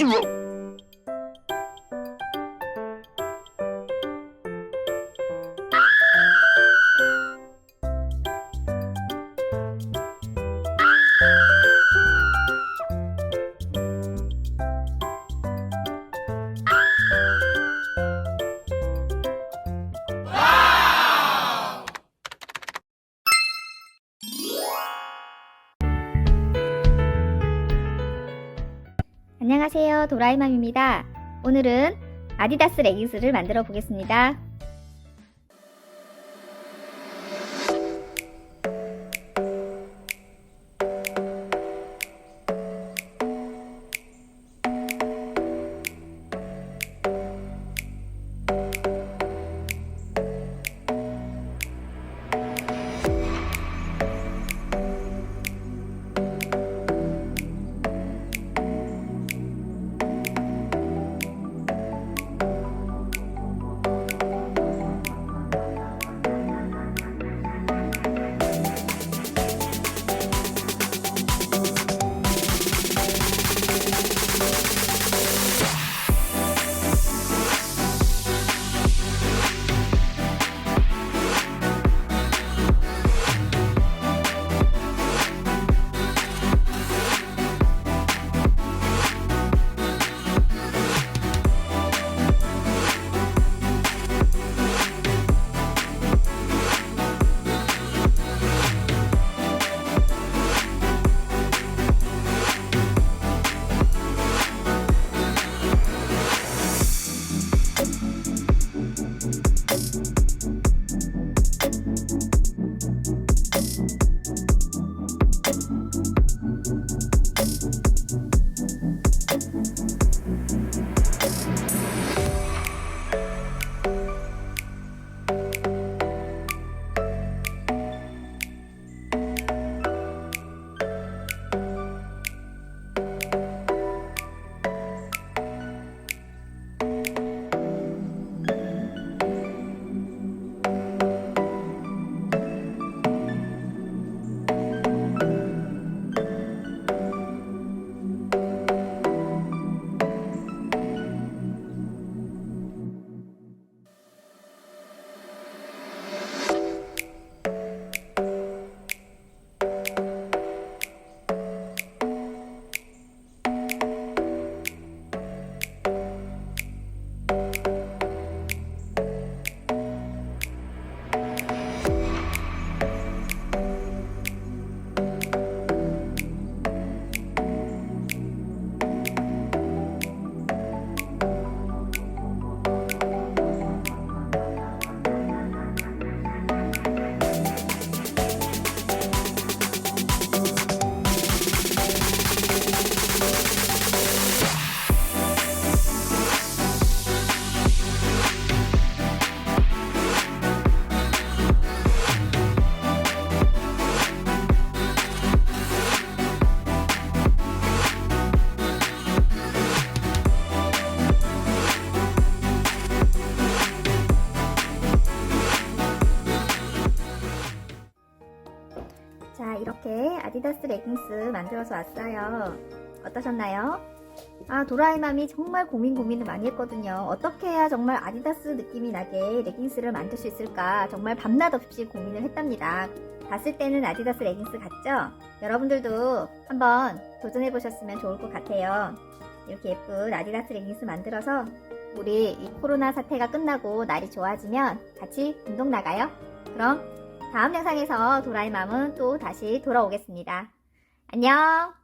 Oh. 안녕하세요. 도라이맘입니다. 오늘은 아디다스 레깅스를 만들어 보겠습니다. 이렇게 아디다스 레깅스 만들어서 왔어요. 어떠셨나요? 아, 도라이맘이 정말 고민 고민을 많이 했거든요. 어떻게 해야 정말 아디다스 느낌이 나게 레깅스를 만들 수 있을까 정말 밤낮 없이 고민을 했답니다. 봤을 때는 아디다스 레깅스 같죠? 여러분들도 한번 도전해 보셨으면 좋을 것 같아요. 이렇게 예쁜 아디다스 레깅스 만들어서 우리 이 코로나 사태가 끝나고 날이 좋아지면 같이 운동 나가요. 그럼 다음 영상에서 도라이맘은 또 다시 돌아오겠습니다. 안녕!